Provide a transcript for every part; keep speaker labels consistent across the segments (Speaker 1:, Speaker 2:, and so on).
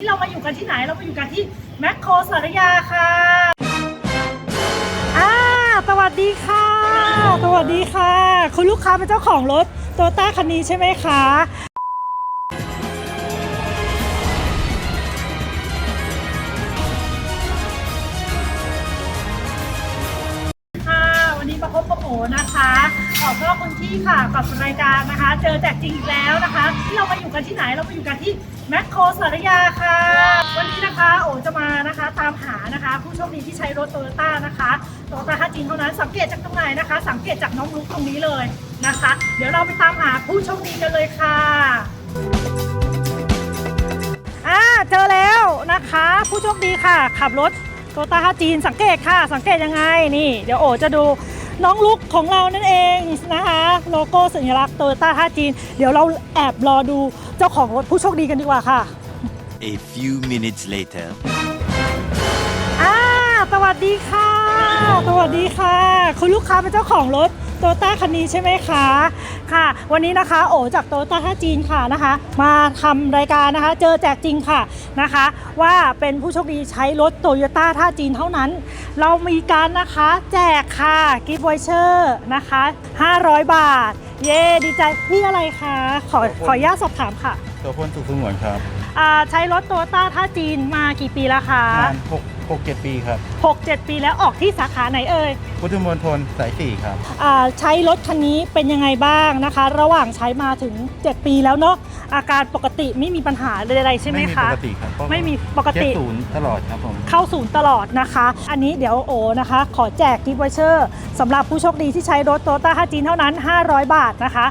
Speaker 1: ที่เรามาอยู่กันที่ไหนเรามาอยู่กันที่แมคโครสารยาค่ะอ่าสวัสดีค่ะ สวัสดีค่ะ คุณลูกค้าเป็นเจ้าของรถโตโยต้าคันนี้ใช่ไหมคะ ค่ะ วันนี้มาพบกับโอนะคะข อบพระคุณที่ค่ะกับรายการนะคะ เจอแจกจริงอีกแล้วนะคะ ที่เรามาอยู่กันที่ไหนเรามาอยู่กันที่แมคโครสารยาค่ะ วันนี้นะคะโอจะมานะคะ ตามหานะคะ ผู้โชคดีที่ใช้รถโตโยต้านะคะโตโยต้าฮัจีนเท่านั้นสังเกตจากตรงไหนนะคะ สังเกตจากน้องลุกตรงนี้เลยนะคะ เดี๋ยวเราไปตามหาผู้โชคดีกันเลยค่ะอ่าเจอแล้วนะคะ ผู้โชคดีค่ะ ขับรถโตต้าฮัจีนสังเกตค่ะ สังเกตยังไงนี่ เดี๋ยวโอจะดู น้องลุกของเรานั่นเองนะคะ โลโก้สัญลักษณ์โตต้าฮัจีน เดี๋ยวเราแอบรอดูเจ้าของรถผู้โชคดีกันดีกว่าค่ะ
Speaker 2: A few minutes later.
Speaker 1: อ่าสวัสดีค่ะ สวัสดีค่ะ คุณลูกค้าเป็นเจ้าของรถ โตต้าคันนี้ใช่ไหมคะค่ะ วันนี้นะคะโอจากโตต้าท่าจีนค่ะนะคะ มาทำรายการนะคะ เจอแจกจริงค่ะนะคะ ว่าเป็นผู้โชคดีใช้รถโตโยต้าท่าจีนเท่านั้น เรามีการนะคะแจกค่ะกิฟต์วอยเชอร์นะคะ 500 บาท เย้ดีใจพี่อะไรคะขอขออนุญาตสอบถามค่ะ
Speaker 3: ตัวพ่นสุขสงวนครับ
Speaker 1: อ่าใช้รถโตต้าท่าจีนมากี่ปีแล้วคะ
Speaker 3: ประมาณห กหกเจ็ดปีครับ
Speaker 1: 6-7 ปีแล้วออกที่สาขาไหนเอ่ย
Speaker 3: พุทธมณฑลสายสี่ครับ
Speaker 1: อ่าใช้รถคันนี้เป็นยังไงบ้างนะคะ ระหว่างใช้มาถึง 7 ปีแล้วเนาะอาการปกติไม่มีปัญหาใดๆใช่ไหม
Speaker 3: ไม่มี
Speaker 1: คะ
Speaker 3: ปกติครับเพราะ
Speaker 1: ไม่มีปกติ
Speaker 3: เช็คศูนย์ตลอดครับผม
Speaker 1: เข้าศูนย์ตลอดนะคะ อันนี้เดี๋ยวโอนะคะ ขอแจกกิฟต์วอเชอร์สำหรับผู้โชคดีที่ใช้รถโตต้าฮาจีนเท่านั้น 500 บาทนะคะ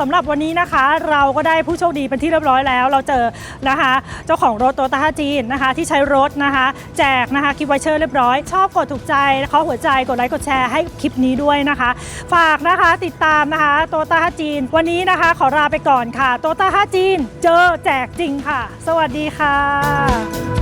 Speaker 1: สำหรับวันนี้นะคะ เราก็ได้ผู้โชคดีเป็นที่เรียบร้อยแล้ว เราเจอนะคะ เจ้าของรถโตต้าจีนนะคะ ที่ใช้รถนะคะ แจกนะคะกิฟต์วเชอร์เรียบร้อย ชอบกดถูกใจขอหัวใจกดไลค์กดแชร์ให้คลิปนี้ด้วยนะคะ ฝากนะคะติดตามนะคะโตต้าจีน วันนี้นะคะ ขอลาไปก่อนค่ะโตต้าจีน เจอแจกจริงค่ะ สวัสดีค่ะ